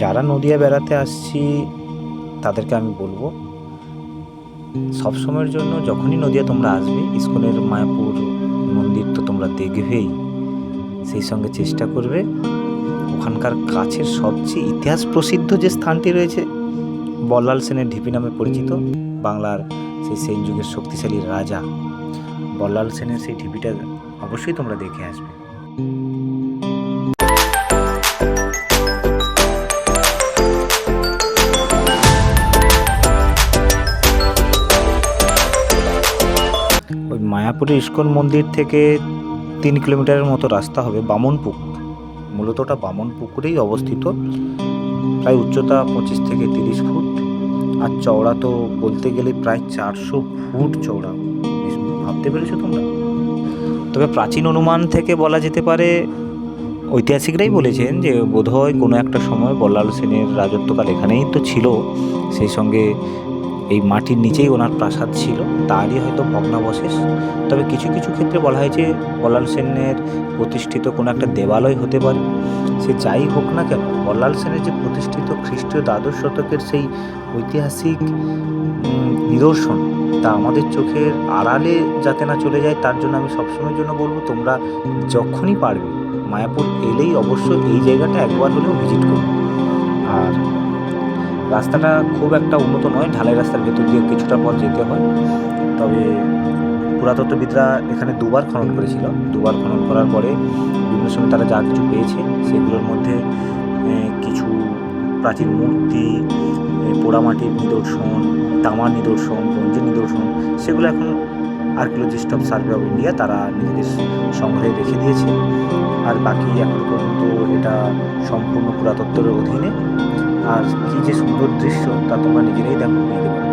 যারা নদিয়া বেড়াতে আসছি, তাদেরকে আমি বলব সবসময়ের জন্য যখনই নদিয়া তোমরা আসবে ইস্কনের মায়াপুর মন্দির তো তোমরা দেখবেই, সেই সঙ্গে চেষ্টা করবে, ওখানকার কাছের সবচেয়ে ইতিহাস প্রসিদ্ধ যে স্থানটি রয়েছে, বল্লাল সেনের ঢিপি নামে পরিচিত, বাংলার সেই সেন যুগের শক্তিশালী রাজা, বল্লাল সেনের সেই ঢিপিটা অবশ্যই তোমরা দেখে আসবে। মায়াপুরের ইস্কন মন্দির থেকে তিন কিলোমিটারের মতো রাস্তা হবে বামনপুক মূলত ওটা বামনপুকুরেই অবস্থিত। প্রায় উচ্চতা পঁচিশ থেকে তিরিশ ফুট। আর চওড়া তো বলতে গেলে প্রায় চারশো ফুট চওড়া। ভাবতে পেরেছ তোমরা? তবে প্রাচীন অনুমান থেকে বলা যেতে পারে, ঐতিহাসিকরাই বলেছেন যে বোধহয় কোনো একটা সময় বল্লাল সেনের রাজত্বকাল এখানেই তো ছিল। সেই সঙ্গে এই মাটির নিচেই ওনার প্রাসাদ ছিল, তারই হয়তো ভগ্নাবশেষ। তবে কিছু কিছু ক্ষেত্রে বলা হয়েছে বল্লাল সেনের প্রতিষ্ঠিত কোনো একটা দেবালয় হতে পারে। সে যাই হোক না কেন বল্লাল সেনের যে প্রতিষ্ঠিত খ্রিস্টীয় দ্বাদশ শতকের সেই ঐতিহাসিক নিদর্শন, তা আমাদের চোখের আড়ালে যাতে না চলে যায়, তার জন্য আমি সবসময়ের জন্য বলব, তোমরা যখনই পারবে, মায়াপুর এলেই অবশ্যই এই জায়গাটা একবার হলেও ভিজিট করো আর রাস্তাটা খুব একটা উন্নত নয়, ঢালাই রাস্তার ভেতর দিয়ে কিছুটা পর যেতে হয়। তবে পুরাতত্ত্ববিদরা এখানে দুবার খনন করেছিল। দুবার খনন করার পরে বিভিন্ন সময় তারা যা কিছু পেয়েছে, সেগুলোর মধ্যে কিছু প্রাচীন মূর্তি পোড়ামাটির নিদর্শন, তামার নিদর্শন, ব্রঞ্জের নিদর্শন, সেগুলো এখন archaeologist of survey of India তারা নিজেদের সংগ্রহে রেখে দিয়েছে। আর বাকি এখন পর্যন্ত এটা সম্পূর্ণ পুরাতত্ত্বের অধীনে। আর কী যে সুন্দর দৃশ্য তা তোমরা নিজেরাই দেখো নিতে পারো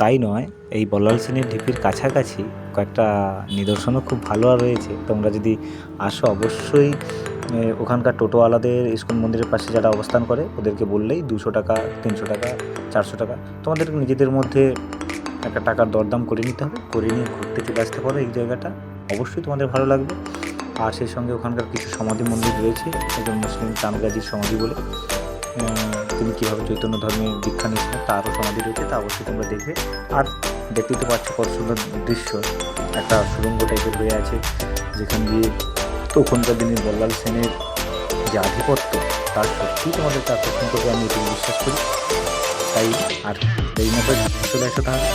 তাই নয়, এই বল্লাল সেনের ঢিপির কাছাকাছি কয়েকটা নিদর্শনও খুব ভালো রয়েছে। তোমরা যদি আসো, অবশ্যই ওখানকার টোটোওয়ালাদের, ইস্কন মন্দিরের পাশে যারা অবস্থান করে, ওদেরকে বললেই দুশো টাকা, তিনশো টাকা, চারশো টাকা, তোমাদের নিজেদের মধ্যে একটা টাকার দরদাম করে নিতে হবে। করে নিয়ে ঘুরতে চলে আসতে পারো এই জায়গাটা। অবশ্যই তোমাদের ভালো লাগবে। আর সেই সঙ্গে ওখানকার কিছু সমাধি মন্দির রয়েছে, একজন মুসলিম চাঁদগাজির সমাধি বলে। তিনি কীভাবে চৈতন্য ধর্মে দীক্ষা নিয়েছিলেন তারও সমাধি রয়েছে, তা অবশ্যই তোমরা দেখবে। আর দেখতে তো পাচ্ছ কত সুন্দর দৃশ্য। একটা সুরঙ্গ টাইপের হয়ে আছে, যেখান দিয়ে তখনকার দিনে বল্লাল সেনের যে আধিপত্য, তার সত্যিই তোমাদেরকে আকর্ষণ করবে আমি এটি বিশ্বাস করি। তাই আর এই মতো চলে আসো তাহলে।